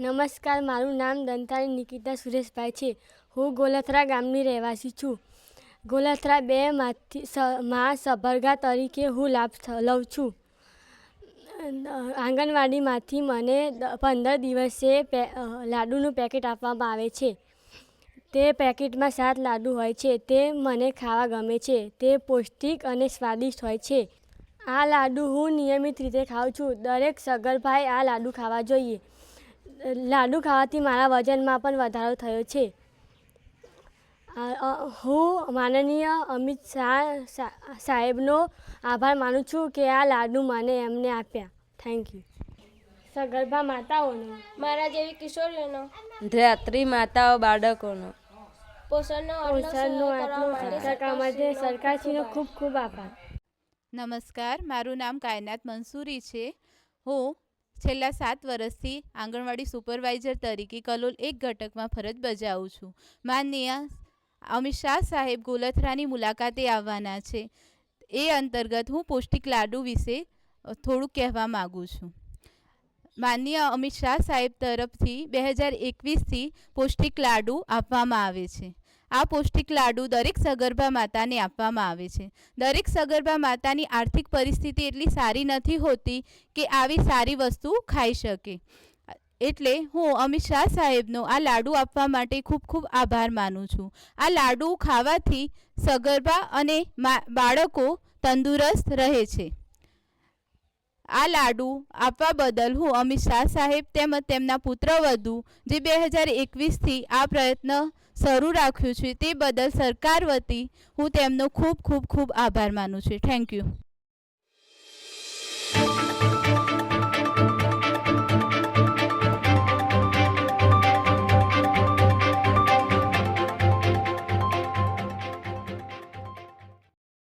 નમસ્કાર, મારું નામ દંતાળી નિકિતા સુરેશભાઈ છે. હું ગોલથરા ગામની રહેવાસી છું. ગોલથરા બે માંથી માં સભરગા તરીકે હું લાભ લઉં છું. આંગણવાડીમાંથી મને પંદર દિવસે લાડુનું પેકેટ આપવામાં આવે છે. તે પેકેટમાં સાત લાડુ હોય છે. તે મને ખાવા ગમે છે. તે પૌષ્ટિક અને સ્વાદિષ્ટ હોય છે. આ લાડુ હું નિયમિત રીતે ખાઉં છું. દરેક સગર્ભાએ આ લાડુ ખાવા જોઈએ. લાડુ ખાવાથી મારા વજનમાં પણ વધારો થયો છે. હું માનનીય અમિત શાહ સા- સાહેબનો આભાર માનું છું કે આ લાડુ મને એમને આપ્યા. થેન્ક યુ સગર્ભા માતાઓનો. મારા જેવી કિશોરીઓનો. ધાત્રી માતાઓ બાળકોનો. પોષણનો પોષણનું આટલું માટે સરકારશ્રીનો ખૂબ ખૂબ આભાર. નમસ્કાર મારું નામ કાયનાત મંસૂરી છે. હું છેલ્લા સાત વર્ષથી આંગણવાડી સુપરવાઇઝર તરીકે કલોલ એક ઘટકમાં ફરજ બજાવું છું. માનનીય અમિત શાહ સાહેબ ગોલથરાની મુલાકાતે આવવાના છે. એ અંતર્ગત હું પૌષ્ટિક લાડુ વિશે થોડુંક કહેવા માગું છું. માનનીય અમિત શાહ સાહેબ તરફથી બે હજાર એકવીસથી પૌષ્ટિક લાડુ આપવામાં આવે છે. આ પૌષ્ટિક લાડુ દરેક સગર્ભા માતાને આપવામાં આવે છે. દરેક સગર્ભા માતાની આર્થિક પરિસ્થિતિ એટલી સારી નથી હોતી કે આવી સારી વસ્તુ ખાઈ શકે. એટલે હું અમિત શાહ સાહેબનો આ લાડુ આપવા માટે ખૂબ ખૂબ આભાર માનું છું. આ લાડુ ખાવાથી સગર્ભા અને બાળકો તંદુરસ્ત રહે છે. આ લાડુ આપવા બદલ હું અમિત શાહ સાહેબ તેમજ તેમના પુત્રવધુ જે બે હજાર એકવીસથી આ પ્રયત્ન શરૂ રાખ્યું છે. તે બદલ સરકાર વતી હું તેમનો ખૂબ ખૂબ ખૂબ આભાર માનું છું. Thank you